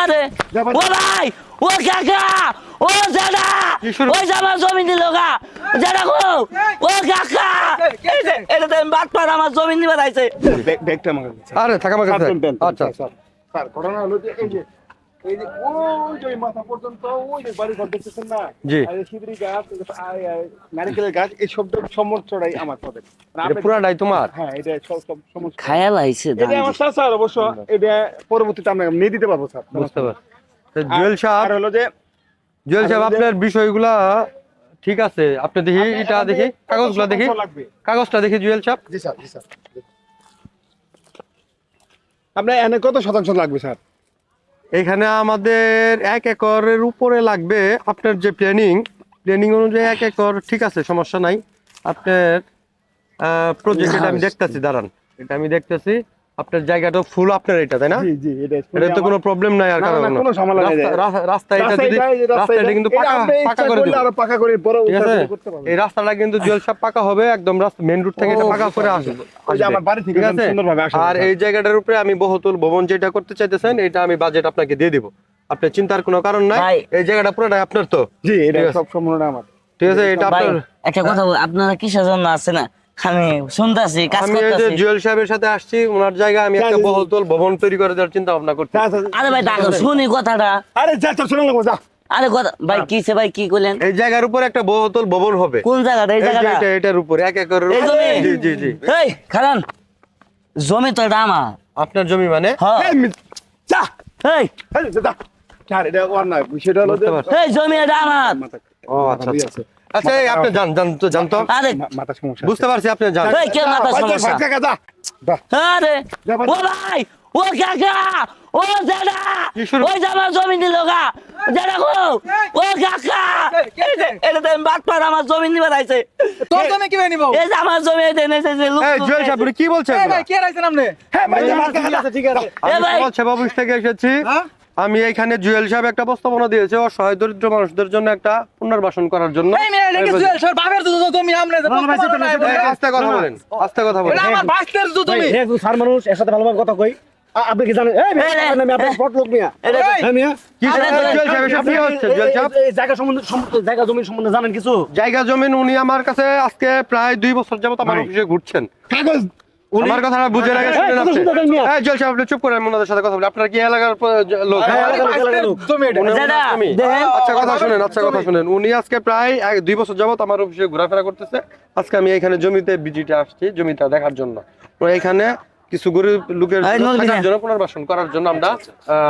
আরে। ও ভাই ও কাকা ও দাদা? ওই আমার জমি দিল গা দাদা গো ও কাকা। এই যে, এটা তো বাদ পার আমার জমি নিবে আইছে আরে থাকা দেন, আচ্ছা স্যার, স্যার, ঘটনা হলো যে এই যে এই যে ওই যে ওই মাথা পর্যন্ত ওই যে বাড়ি ঘর দেখতেছেন না? জি। আর এই সিঁদুরি গাছ নারকেলের এই আমার পুরাটাই তোমার? হ্যাঁ এটা সব খায়াল আইছে এটা আমার স্যার অবশ্য এটা পরবর্তীতে আমরা নিয়ে দিতে পারব স্যার। বুঝতে পারছি। তো জুয়েল আর সাহেব হলো যে জুয়েল সাহেব আপনার বিষয়গুলা ঠিক আছে? আপনি দেখি এটা দেখি কাগজগুলা দেখি। কাগজটা দেখি জুয়েল সাহেব। জি স্যার জি স্যার আপনার এনে কত শতাংশ লাগবে স্যার? এখানে আমাদের এক একরের উপরে লাগবে আপনার যে প্ল্যানিং প্ল্যানিং অনুযায়ী এক একর ঠিক আছে সমস্যা নাই। আপনার প্রজেক্ট আমি দেখতেছি দাঁড়ান। এটা আমি দেখতেছি। আপনার জায়গাটা ফুল আপনার এটা তাই না? জি জি এটা তো কোনো প্রবলেম নাই আর কারণ কোনো। ঝামেলা নেই। রাস্তা- এটা যদি রাস্তা রাস্তা এটা কিন্তু পাকা পাকা করে করলে দেব আরও পাকা করে বড় করতে পারবেন। এই রাস্তাটা কিন্তু জুয়েল সাহেব পাকা হবে একদম রাস্তা মেইন রোড থেকে এটা পাকা করে আসবে। যে আমার বাড়ি থেকে সুন্দরভাবে আসা আর এই জায়গাটার উপরে আমি বহুতল ভবন যেটা করতে চাইতেছেন এটা আমি বাজেট আপনাকে দিয়ে দিব। আপনার চিন্তার কোনো কারণ নাই? এই জায়গাটা পুরোটাই আপনার তো? জি এটা ঠিক আছে। সব সম্পূর্ণ আমার। ঠিক আছে এটা আপনার একটা কথা আপনারা কিসের জন্য আছে না? আমি শুনতাছি কাজ আমি এই যে করতেছি। জুয়েল সাহেবের সাথে আসছি ওনার জায়গায় আমি একটা। বহুতল ভবন তৈরি করে দেওয়ার চিন্তা ভাবনা করছি। আরে ভাই দেখো শুনি কথাটা। আরে যা তো শুনে লাগবো যা। আরে কথা ভাই কিসে ভাই কি করলেন এই জায়গার উপরে একটা বহুতল ভবন হবে। কোন জায়গাটা? এই এই যে জায়গাটা? এটা এটার উপরে এক একরের এই উপরে জমি? জি জি জি। এই খারান জমি তো এটা আমার। আপনার জমি মানে? হ্যাঁ এই, মি- যা। এই। এই, যা, এটা ওর না, বিষয়টা হলো যে- বুঝতে পারছি। এই জমি এটা আমার। ও আচ্ছা আচ্ছা। আচ্ছা এই আপনি জান জান তো জানতো আরে মাথা সমস্যা বুঝতে পারছি আপনি জান এই কে মাথা সমস্যা ভাই, যা, যা। আরে ও ভাই ও কাকা ও দাদা কি শুরু? ওই যে জমি দিল গা। দাদা গো ও কাকা। এটা তো বাদ পার আমার জমি আইছে। তোর জমি কীভাবে নিবো? এই যে আমার জমি এটা এনেছে যে লোক এই জুয়েল সাহেব কি বলছেন? এই ভাই কে আপনি? হ্যাঁ, ভাই। ঠিক আছে ভাই। সেবা থেকে এসেছি। হ্যাঁ? আমি এখানে জুয়েল সাহেব একটা প্রস্তাবনা দিয়েছে অসহায় দরিদ্র মানুষদের জন্য একটা পুনর্বাসন করার জন্য আস্তে কথা বলেন আস্তে কথা বলেন মানুষ, এর সাথে ভালোভাবে কথা কই। আপনি কি জানেন? এই, মিয়া, এই, এই, আমি আপনার বড় লোক মিয়া। এটা এই, মিয়া? কি আরে, জুয়েল সাহেব এসব কি হচ্ছে জুয়েল সাহেব এই- এই জায়গা সম্বন্ধে জমি সম্বন্ধে জানেন কিছু জায়গা জমিন উনি আমার কাছে আজকে প্রায় দুই বছর যাবত আমার অফিসে ঘুরছেন কাগজ আমার কথাটা বুঝে রাখে এই, শুনেন কথা আপনি চুপ করেন আমি ওনাদের সাথে কথা বলি। আপনার কি এলাকার লোক? হ্যাঁ। আচ্ছা কথা শুনেন আচ্ছা কথা শুনেন। উনি আজকে প্রায় এক- দুই বছর যাবত আমার অফিসে ঘোরাফেরা করতেছে। আজকে আমি এখানে জমিতে ভিজিটে আসছি জমিটা দেখার জন্য। এখানে কিছু গরিব লোকের জন্য পুনর্বাসন করার জন্য আমরা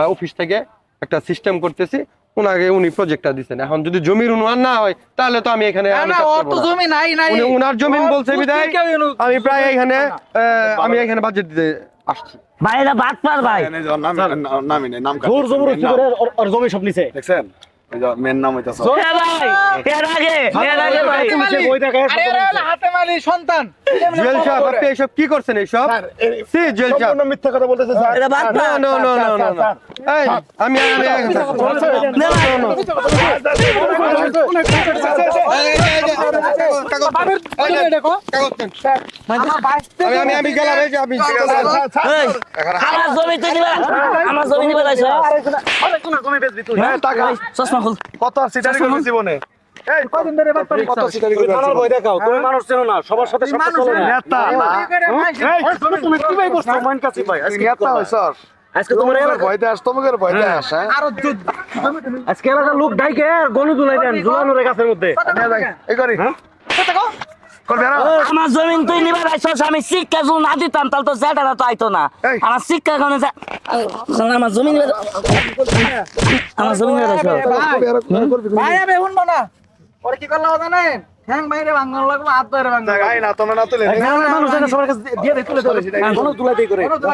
অফিস থেকে একটা সিস্টেম করতেছি। ওনাকে উনি প্রজেক্টটা দিচ্ছেন এখন যদি জমির উন্নয়ন না হয় তাহলে তো আমি এখানে না, আমি না কাজ ওর করব তো না। জমি নাই নাই। উনার জমিন বলছে বিদায় আমি প্রায় এখানে আমি এখানে বাজেট দিতে আসছি। ভাই এটা বাদ পার ভাই। নামি নেই নাম জোর জবরদস্তি করে ওর- ওর জমি সব নিছে। দেখছেন? মেন নাম হইতাছে। ভাই এর আগে এর আগে ভাই। হাতে মালি। বই দেখায়, আরে এরা হলো হাতে মালি সন্তান। জুয়েল সাহেব আপনি এসব কি করছেন এইসব সি জুয়েল সাহেব সম্পূর্ণ মিথ্যা কথা বলতেছে স্যার এটা বাদ না পার না না না না না এই আমি আমি না, বাপের জমি এটা কো? আমার বাইস্তের আমি আমি আমি গেলাম এই যে আমি আমার জমি তো নিবে আমার জমি নিবে আইছো হ্যাঁ, টাকা। চশমা খুল কত আর সিটারি জীবনে এই কদিন ধরে বাদ পারি কত সিটারি করবে থানার বই দেখাও তুমি মানুষ চেনো না সবার সাথে সব চলে না নেতা এই তুমি কি ভাই বসছো মান কাছে ভাই আজকে তোমার এলাকা তোমাকে হ্যাঁ আরও লোক ডাইকে গনু দুলাই দেন জুলানোর গাছের মধ্যে এই করি আমার জমিন তুই নিবে আইছো আমি শিক্ষা যদি না দিতাম তাহলে তো জেটারা তো আইতো না। আমার শিক্ষা কারণে যা- আমার জমি নিবে আমার জমি নিবে আইছো ভাই আমি শুনব না পরে কি করলাম জানেন? ঠ্যাং বাইরে ভাঙন লাগল হাত বাইরে ভাঙন গাই না তোমরা না তুলে মানুষ সবার কাছে দিয়ে দেয় তুলে ধরে গনু দুলাই দিয়ে করে লাগবো